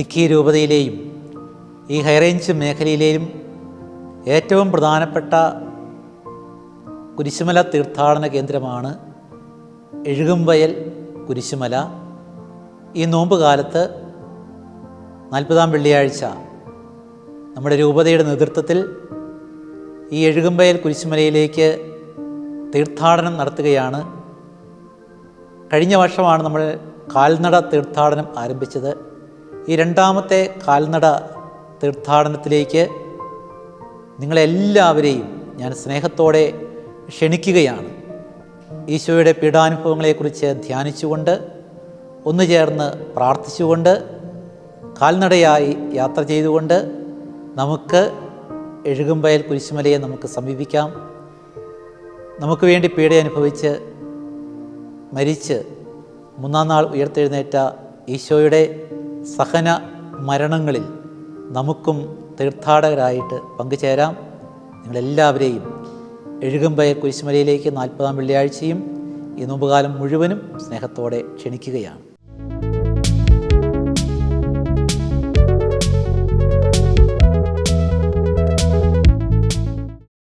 ഇടുക്കി രൂപതയിലെയും ഈ ഹൈറേഞ്ച് മേഖലയിലെയും ഏറ്റവും പ്രധാനപ്പെട്ട കുരിശുമല തീർത്ഥാടന കേന്ദ്രമാണ് എഴുകുംവയൽ കുരിശുമല. ഈ നോമ്പ് കാലത്ത് നാൽപ്പതാം വെള്ളിയാഴ്ച നമ്മുടെ രൂപതയുടെ നേതൃത്വത്തിൽ ഈ എഴുകുംവയൽ കുരിശുമലയിലേക്ക് തീർത്ഥാടനം നടത്തുകയാണ്. കഴിഞ്ഞ വർഷമാണ് നമ്മൾ കാൽനട തീർത്ഥാടനം ആരംഭിച്ചത്. ഈ രണ്ടാമത്തെ കാൽനട തീർത്ഥാടനത്തിലേക്ക് നിങ്ങളെല്ലാവരെയും ഞാൻ സ്നേഹത്തോടെ ക്ഷണിക്കുകയാണ്. ഈശോയുടെ പീഡാനുഭവങ്ങളെക്കുറിച്ച് ധ്യാനിച്ചുകൊണ്ട് ഒന്നു ചേർന്ന് പ്രാർത്ഥിച്ചുകൊണ്ട് കാൽനടയായി യാത്ര ചെയ്തുകൊണ്ട് നമുക്ക് എഴുകുമ്പയൽ കുരിശുമലയെ നമുക്ക് സമീപിക്കാം. നമുക്ക് വേണ്ടി പീഡ അനുഭവിച്ച് മരിച്ച് മൂന്നാം നാൾ ഉയർത്തെഴുന്നേറ്റ ഈശോയുടെ സഹന മരണങ്ങളിൽ നമുക്കും തീർത്ഥാടകരായിട്ട് പങ്കുചേരാം. നിങ്ങളെല്ലാവരെയും എഴുകമ്പയ കുരിശുമലയിലേക്ക് നാൽപ്പതാം വെള്ളിയാഴ്ചയും ഈ മുഴുവനും സ്നേഹത്തോടെ ക്ഷണിക്കുകയാണ്.